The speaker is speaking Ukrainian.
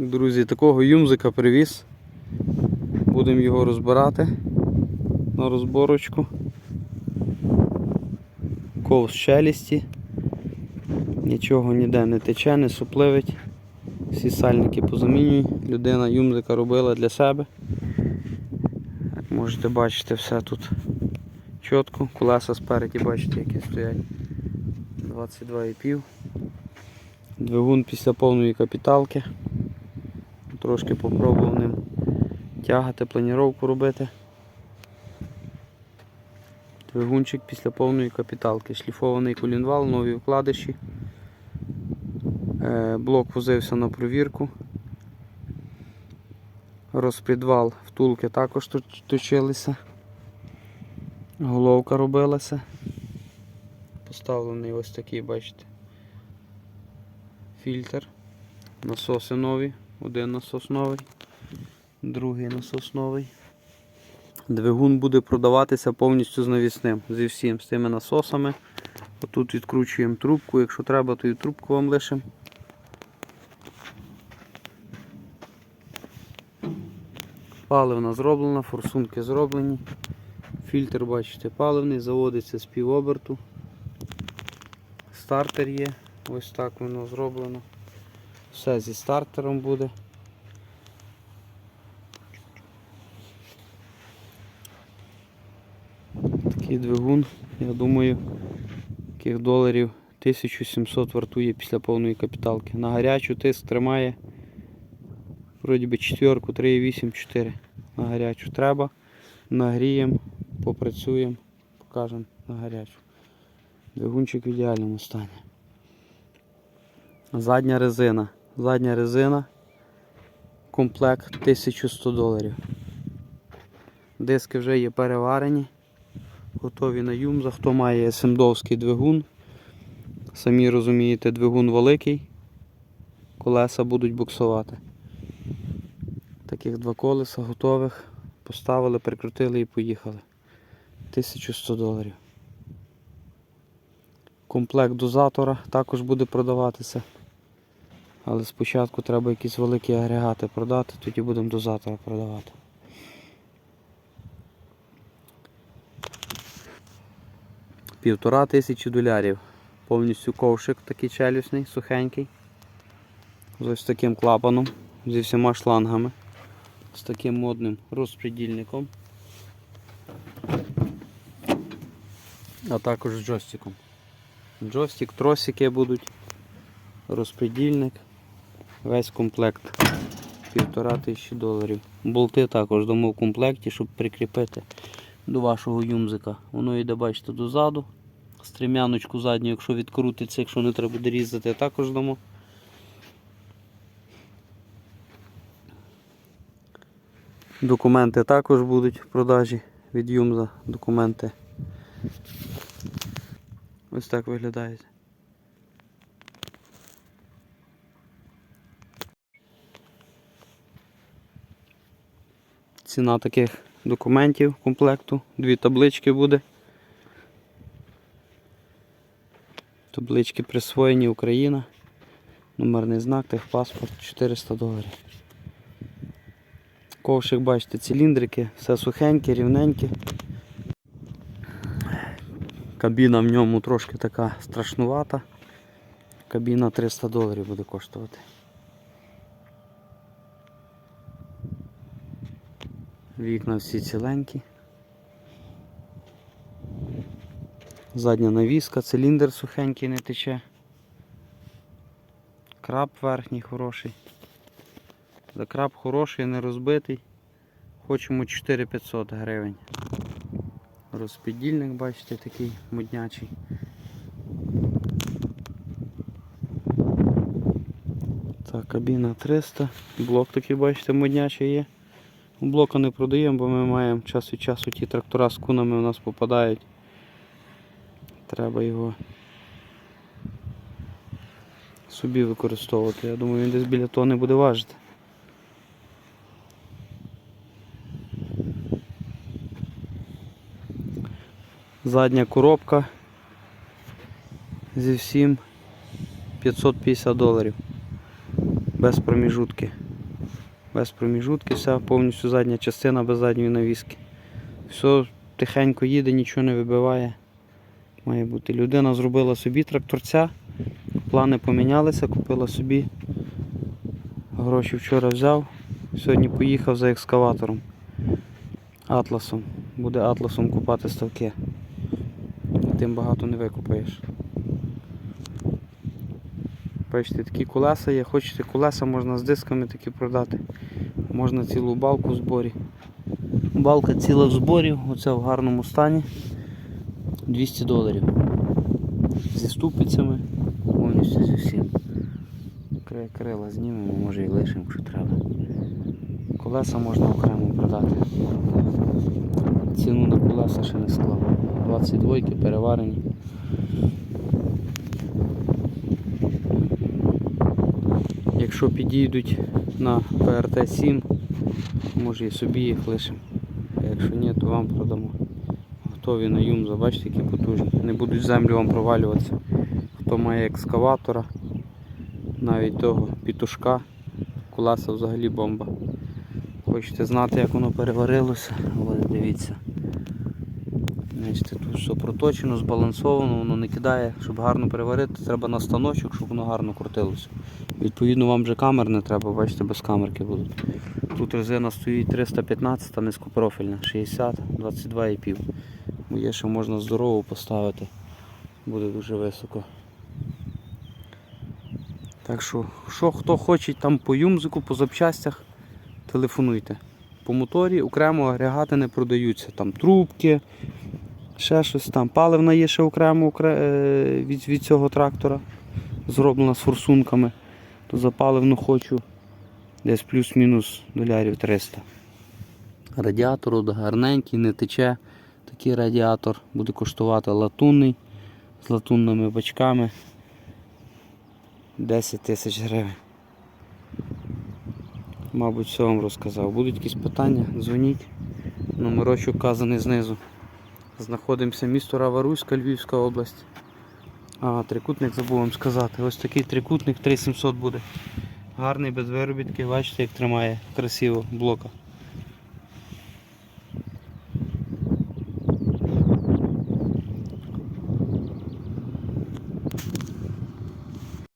Друзі, такого юмзика привіз. Будемо його розбирати на розборочку. Ковз челюсті. Нічого ніде не тече, не супливить. Всі сальники позамінюй. Людина юмзика робила для себе. Як можете бачити, все тут чітко. Колеса спереді, бачите, які стоять. 22,5. Двигун після повної капіталки. Трошки попробував ним тягати, планіровку робити. Двигунчик після повної капіталки. Шліфований колінвал, нові вкладиші. Е, Блок возився на провірку. Розпідвал втулки також точилися. Головка робилася. Поставлений ось такий, бачите. Фільтр. Насоси нові. Один насос новий, другий насос новий. Двигун буде продаватися повністю з навісним, зі всім, з тими насосами. Отут відкручуємо трубку, якщо треба, то і трубку вам лишимо. Паливна зроблена, форсунки зроблені. Фільтр, бачите, паливний, заводиться з півоберту. Стартер є, ось так воно зроблено. Все зі стартером буде. Такий двигун, я думаю, яких доларів 1700 вартує після повної капіталки. На гарячу тиск тримає вроді би четверку, 3,8, 4. На гарячу треба. Нагріємо, попрацюємо, покажемо на гарячу. Двигунчик в ідеальному стані. Задня резина. Задня резина. Комплект 1100 доларів. Диски вже є переварені. Готові на юмза. Хто має семдовський двигун. Самі розумієте, двигун великий. Колеса будуть буксувати. Таких два колеса готових. Поставили, прикрутили і поїхали. 1100 доларів. Комплект дозатора також буде продаватися. Але спочатку треба якісь великі агрегати продати, тоді будемо дозатора продавати. Півтора тисячі долярів. Повністю ковшик такий челюсний, сухенький. З ось таким клапаном, зі всіма шлангами, з таким модним розпредільником. А також з джойстиком. Джойстик, тросики будуть, розпредільник, весь комплект. Півтора тисячі доларів. Болти також дамо в комплекті, щоб прикріпити до вашого юмзика. Воно йде, бачите, дозаду. Стрімяночку задню, якщо відкрутиться, якщо не треба буде різати, також дамо. Документи також будуть в продажі від Юмза. Документи. Ось так виглядають. Ціна таких документів комплекту. Дві таблички буде. Таблички присвоєні Україна. Номерний знак, техпаспорт 400 доларів. Ковшик, бачите, циліндрики, все сухеньке, рівненьке. Кабіна в ньому трошки така страшнувата. Кабіна 300 доларів буде коштувати. Вікна всі ціленькі. Задня навіска, циліндр сухенький не тече. Краб верхній хороший. За краб хороший, не розбитий. Хочемо 4500 гривень. Розпідільник, бачите, такий моднячий. Так, кабіна 300. Блок такий, бачите, моднячий є. Блока не продаємо, бо ми маємо час від часу ті трактора з кунами у нас попадають. Треба його собі використовувати. Я думаю, він десь біля тони буде важити. Задня коробка зі всім 550 доларів. Без проміжутки. Без проміжутки, вся повністю задня частина без задньої навіски. Все тихенько їде, нічого не вибиває. Має бути. Людина зробила собі тракторця, плани помінялися, купила собі. Гроші вчора взяв, сьогодні поїхав за екскаватором. Атласом. Буде атласом купати ставки. Тим багато не викупаєш. Бачите, такі колеса є. Хочете колеса, можна з дисками такі продати. Можна цілу балку в зборі. Балка ціла в зборі, оце в гарному стані. 200 доларів. Зі ступицями, повністю зі всім. Кри- Крила знімемо, може і лишимо, якщо треба. Колеса можна окремо продати. Ціну на колеса ще не склав. 22 переварені. Якщо підійдуть на ПРТ-7, може і собі їх лишимо. А якщо ні, то вам продамо. Готові на юмза, бачите, які потужні. Не будуть землю вам провалюватися. Хто має екскаватора, навіть того пітушка, колеса взагалі бомба. Хочете знати, як воно переварилося? Ось дивіться. Бачите, тут все проточено, збалансовано, воно не кидає, щоб гарно переварити, треба на станочок, щоб воно гарно крутилося. Відповідно, вам вже камер не треба, бачите, без камерки будуть. Тут резина стоїть 315, низькопрофільна, 60, 22,5. Бо Є, що можна здорову поставити, буде дуже високо. Так що, що хто хоче там по юмзику, по запчастях, телефонуйте. По моторі окремо агрегати не продаються. Там трубки, ще щось там. Паливна є ще окремо е, від, від цього трактора. Зроблена з форсунками. То за паливну хочу десь плюс-мінус долярів 300. Радіатор от гарненький, не тече. Такий радіатор буде коштувати латунний з латунними бачками 10 тисяч гривень. Мабуть, все вам розказав. Будуть якісь питання, дзвоніть. Номерочок вказаний знизу. Знаходимося місто Раваруська, Львівська область. А, трикутник забув вам сказати. Ось такий трикутник 3700 буде. Гарний без виробітки, бачите, як тримає красиво блока.